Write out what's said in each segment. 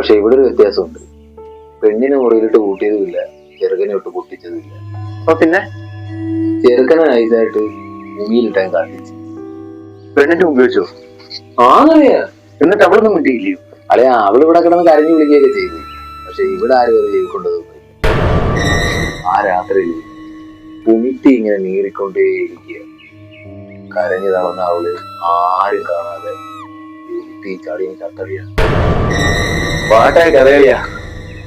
പക്ഷെ ഇവിടെ ഒരു വ്യത്യാസമുണ്ട്. പെണ്ണിനെ മുറിയിലിട്ട് കൂട്ടിയതുമില്ല ചെറുക്കനെ ഇട്ട് പൊട്ടിച്ചതുമില്ല. അപ്പൊ പിന്നെ? ചെറുക്കനെ നൈസായിട്ട് ഭൂമിയിലിട്ടാൻ കാണിച്ചു പെണ്ണിന്റെ ഉപയോഗിച്ചോ ആന്നറിയാ എന്നിട്ട് അവളൊന്നും കിട്ടിയില്ലയോ അല്ലെ അവൾ ഇവിടെ കിടന്ന് കരഞ്ഞു വിളിക്കുകയൊക്കെ ചെയ്തു. പക്ഷെ ഇവിടെ ആരും അത് ചെയ്തുകൊണ്ടതൊന്നും ആ രാത്രിയിൽ ഉമിത്തി ഇങ്ങനെ നീറിക്കൊണ്ടേയിരിക്കുക കരഞ്ഞു തളർന്ന അവൾ ആരും കാണാതെ ഉമിത്തി ചടിയും പാട്ടായ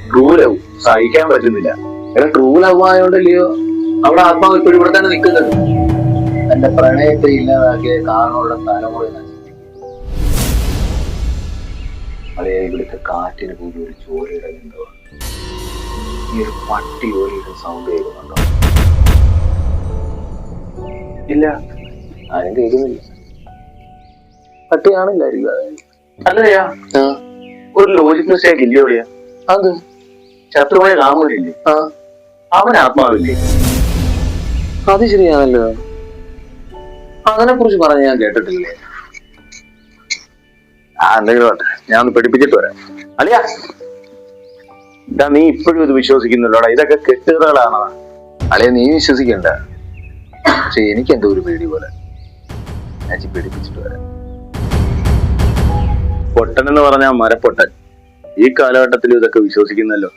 ട്രൂ ലവ് സഹിക്കാൻ പറ്റുന്നില്ല. എടാ ട്രൂ ലവ് ആയോണ്ടല്ലയോ അവിടെ ആത്മാവ് ഇപ്പോഴും ഇവിടെ തന്നെ നിൽക്കുന്നുണ്ട്. എന്റെ പ്രണയത്തെ ഇല്ലാതാക്കിയ കാരണമുള്ള തലമുറ അളയെ ഇവിടുത്തെ കാറ്റിന് പോലും ഒരു ചോരയുടെ ബന്ധമാണ് ഈ പട്ടി ഓരിയുടെ സൗണ്ട് കേൾക്കുന്നുണ്ടോ? ഇല്ല. ആരും കേൾക്കുന്നില്ല. പട്ടിയാണില്ലായിരിക്കും. അല്ലയാ ഒരു ലോജിക് മിസ്റ്റേക്ക് ഇല്ല എവിടെയാ അത്? ശത്രുവായ രാമനില്ലേ? അവൻ ആത്മാവില്ലേ? അത് ശരിയാണല്ലോ. അതിനെ കുറിച്ച് പറഞ്ഞ് ഞാൻ കേട്ടിട്ടില്ലേ? ആ എന്തെങ്കിലും ആട്ടെ ഞാൻ ഒന്ന് പഠിപ്പിച്ചിട്ട് വരാം. അളിയാ. ഇതാ നീ ഇപ്പോഴും ഇത് വിശ്വസിക്കുന്നുള്ളോടാ ഇതൊക്കെ കെട്ടുകഥകളാണോ? അളിയ നീ വിശ്വസിക്കണ്ട. പക്ഷെ എനിക്ക് എന്തോ ഒരു പേടി പോലെ. ഞാൻ പഠിപ്പിച്ചിട്ട് വരാം. പൊട്ടൻ എന്ന് പറഞ്ഞാൽ മരപ്പൊട്ടൻ. ഈ കാലഘട്ടത്തിൽ ഇതൊക്കെ വിശ്വസിക്കുന്നല്ലോ.